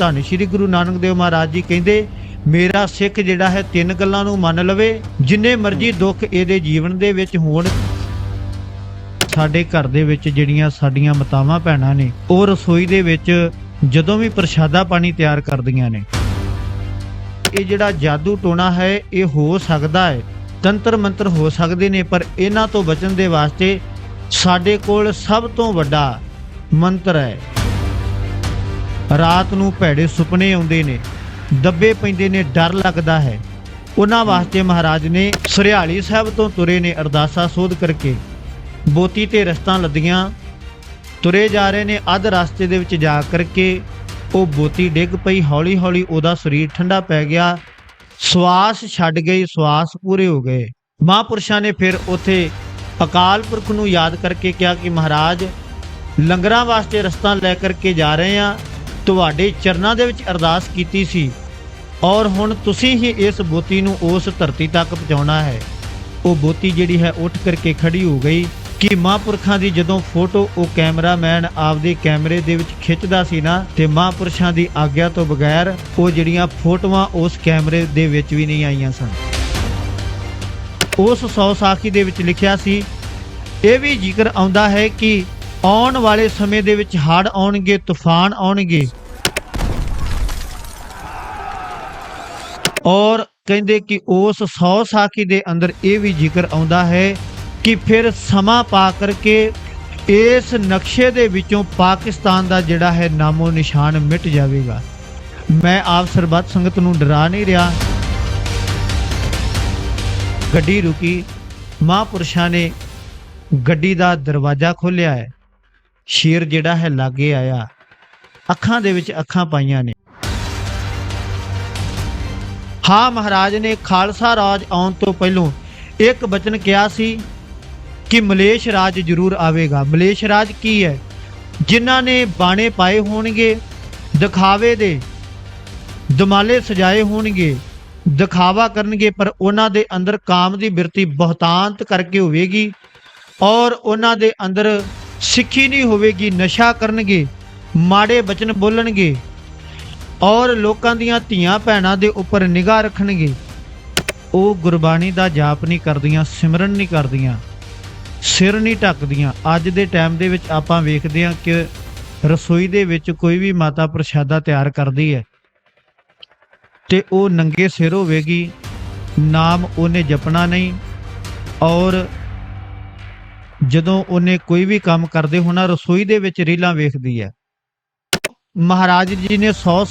ਧੰਨ ਸ਼੍ਰੀ ਗੁਰੂ ਨਾਨਕ ਦੇਵ ਮਹਾਰਾਜ ਜੀ ਕਹਿੰਦੇ, ਮੇਰਾ ਸਿੱਖ ਜਿਹੜਾ ਹੈ ਤਿੰਨ ਗੱਲਾਂ ਨੂੰ ਮੰਨ ਲਵੇ, ਜਿੰਨੇ ਮਰਜ਼ੀ ਦੁੱਖ ਇਹਦੇ ਜੀਵਨ ਦੇ ਵਿੱਚ ਹੋਣ, ਸਾਡੇ ਘਰ ਦੇ ਵਿੱਚ ਜਿਹੜੀਆਂ ਸਾਡੀਆਂ ਮਾਤਾਵਾਂ ਭੈਣਾਂ ਨੇ, ਉਹ ਰਸੋਈ ਦੇ ਵਿੱਚ ਜਦੋਂ ਵੀ ਪ੍ਰਸ਼ਾਦਾ ਪਾਣੀ ਤਿਆਰ ਕਰਦੀਆਂ ਨੇ। ਇਹ ਜਿਹੜਾ ਜਾਦੂ ਟੋਣਾ ਹੈ, ਇਹ ਹੋ ਸਕਦਾ ਹੈ, ਤੰਤਰ ਮੰਤਰ ਹੋ ਸਕਦੇ ਨੇ, ਪਰ ਇਹਨਾਂ ਤੋਂ ਬਚਣ ਦੇ ਵਾਸਤੇ ਸਾਡੇ ਕੋਲ ਸਭ ਤੋਂ ਵੱਡਾ ਮੰਤਰ ਹੈ। ਰਾਤ ਨੂੰ ਭੈੜੇ ਸੁਪਨੇ ਆਉਂਦੇ ਨੇ, ਦੱਬੇ ਪੈਂਦੇ ਨੇ, ਡਰ ਲੱਗਦਾ ਹੈ। ਉਹਨਾਂ ਵਾਸਤੇ ਮਹਾਰਾਜ ਨੇ ਸਰਿਆਲੀ ਸਾਹਿਬ ਤੋਂ ਤੁਰੇ ਨੇ, ਅਰਦਾਸਾ ਸੋਧ ਕਰਕੇ। ਬੋਤੀ ਤੇ ਰਸਤਾਂ ਲੱਦੀਆਂ, ਤੁਰੇ ਜਾ ਰਹੇ ਨੇ, ਅੱਧ ਰਸਤੇ ਦੇ ਵਿੱਚ ਜਾ ਕਰਕੇ। ਉਹ ਬੋਤੀ ਡਿੱਗ ਪਈ ਹੌਲੀ ਹੌਲੀ ਉਹਦਾ ਸਰੀਰ ਠੰਡਾ ਪੈ ਗਿਆ। ਸਵਾਸ ਛੱਡ ਗਈ, ਸਵਾਸ ਪੂਰੇ ਹੋ ਗਏ। ਮਹਾਂਪੁਰਸ਼ਾਂ ਨੇ ਫਿਰ ਉੱਥੇ ਅਕਾਲ ਪੁਰਖ ਨੂੰ ਯਾਦ ਕਰਕੇ ਕਿਹਾ ਕਿ ਮਹਾਰਾਜ, ਲੰਗਰਾਂ ਵਾਸਤੇ ਰਸਤਾ ਲੈ ਕਰਕੇ ਜਾ ਰਹੇ ਆ ਤੁਹਾਡੇ ਚਰਨਾਂ ਦੇ ਵਿੱਚ ਅਰਦਾਸ ਕੀਤੀ ਸੀ। ਔਰ ਹੁਣ ਤੁਸੀਂ ਹੀ ਇਸ ਬੋਤੀ ਨੂੰ ਉਸ ਧਰਤੀ ਤੱਕ ਪਹੁੰਚਾਉਣਾ ਹੈ। ਉਹ ਬੋਤੀ ਜਿਹੜੀ ਹੈ, ਉੱਠ ਕਰਕੇ ਖੜੀ ਹੋ ਗਈ ਕਿ ਮਹਾਂਪੁਰਖਾਂ ਦੀ ਜਦੋਂ ਫੋਟੋ ਉਹ ਕੈਮਰਾਮੈਨ ਆਪਦੇ ਕੈਮਰੇ ਦੇ ਵਿੱਚ ਖਿੱਚਦਾ ਸੀ ਨਾ, ਤੇ ਮਹਾਂਪੁਰਸ਼ਾਂ ਦੀ ਆਗਿਆ ਤੋਂ ਬਗੈਰ ਉਹ ਜਿਹੜੀਆਂ ਫੋਟੋਆਂ ਉਸ ਕੈਮਰੇ ਦੇ ਵਿੱਚ ਵੀ ਨਹੀਂ ਆਈਆਂ ਸਨ। ਉਸ ਸੌ ਸਾਖੀ ਦੇ ਵਿੱਚ ਲਿਖਿਆ ਸੀ, ਇਹ ਵੀ ਜ਼ਿਕਰ ਆਉਂਦਾ ਹੈ ਕਿ ਆਉਣ ਵਾਲੇ ਸਮੇਂ ਦੇ ਵਿੱਚ ਹੜ੍ਹ ਆਉਣਗੇ, ਤੂਫਾਨ ਆਉਣਗੇ। ਔਰ ਕਹਿੰਦੇ ਕਿ ਉਸ 100 ਸਾਖੀ ਦੇ ਅੰਦਰ ਇਹ ਵੀ ਜ਼ਿਕਰ ਆਉਂਦਾ ਹੈ ਕਿ ਫਿਰ ਸਮਾਂ ਪਾ ਕਰਕੇ ਇਸ ਨਕਸ਼ੇ ਦੇ ਵਿੱਚੋਂ ਪਾਕਿਸਤਾਨ ਦਾ ਜਿਹੜਾ ਹੈ ਨਾਮੋ ਨਿਸ਼ਾਨ ਮਿਟ ਜਾਵੇਗਾ। ਮੈਂ ਆਪ ਸਰਬੱਤ ਸੰਗਤ ਨੂੰ ਡਰਾ ਨਹੀਂ ਰਿਹਾ। ਗੱਡੀ ਰੁਕੀ। ਮਹਾਂਪੁਰਸ਼ਾਂ ਨੇ ਗੱਡੀ ਦਾ ਦਰਵਾਜ਼ਾ ਖੋਲ੍ਹਿਆ ਹੈ। ਸ਼ੇਰ ਜਿਹੜਾ ਹੈ ਲਾਗੇ ਆਇਆ। ਅੱਖਾਂ ਦੇ ਵਿੱਚ ਅੱਖਾਂ ਪਾਈਆਂ ਨੇ। ਹਾਂ, ਮਹਾਰਾਜ ਨੇ ਖਾਲਸਾ ਰਾਜ ਆਉਣ ਤੋਂ ਪਹਿਲਾਂ ਇੱਕ ਬਚਨ ਕਿਹਾ ਸੀ ਕਿ ਮਲੇਸ਼ ਰਾਜ ਜ਼ਰੂਰ ਆਵੇਗਾ। ਮਲੇਸ਼ ਰਾਜ ਕੀ ਹੈ? ਜਿਨ੍ਹਾਂ ਨੇ ਬਾਣੇ ਪਾਏ ਹੋਣਗੇ, ਦਿਖਾਵੇ ਦੇ, ਦਮਾਲੇ ਸਜਾਏ ਹੋਣਗੇ, ਦਿਖਾਵਾ ਕਰਨਗੇ, ਪਰ ਉਹਨਾਂ ਦੇ ਅੰਦਰ ਕਾਮ ਦੀ ਬਿਰਤੀ ਬਹੁਤਾਂਤ ਕਰਕੇ ਹੋਵੇਗੀ ਔਰ ਉਹਨਾਂ ਦੇ ਅੰਦਰ ਸਿੱਖੀ ਨਹੀਂ ਹੋਵੇਗੀ, ਨਸ਼ਾ ਕਰਨਗੇ, ਮਾੜੇ ਬਚਨ ਬੋਲਣਗੇ ਔਰ ਲੋਕਾਂ ਦੀਆਂ ਧੀਆਂ ਭੈਣਾਂ ਦੇ ਉੱਪਰ ਨਿਗਾਹ ਰੱਖਣਗੇ। ਉਹ ਗੁਰਬਾਣੀ ਦਾ ਜਾਪ ਨਹੀਂ ਕਰਦੀਆਂ, ਸਿਮਰਨ ਨਹੀਂ ਕਰਦੀਆਂ, ਸਿਰ ਨਹੀਂ ਢੱਕਦੀਆਂ। ਅੱਜ ਦੇ ਟਾਈਮ ਦੇ ਵਿੱਚ ਆਪਾਂ ਵੇਖਦੇ ਹਾਂ ਕਿ ਰਸੋਈ ਦੇ ਵਿੱਚ ਕੋਈ ਵੀ ਮਾਤਾ ਪ੍ਰਸ਼ਾਦਾ ਤਿਆਰ ਕਰਦੀ ਹੈ ਤੇ ਉਹ ਨੰਗੇ ਸਿਰ ਹੋਵੇਗੀ, ਨਾਮ ਉਹਨੇ ਜਪਣਾ ਨਹੀਂ ਔਰ ਜਦੋਂ ਉਹਨੇ ਕੋਈ ਵੀ ਕੰਮ ਕਰਦੇ ਹੋਣਾ, ਰਸੋਈ ਦੇ ਵਿੱਚ ਰੀਲਾਂ ਵੇਖਦੀ ਹੈ। ਮਹਾਰਾਜ ਜੀ ਨੇ 100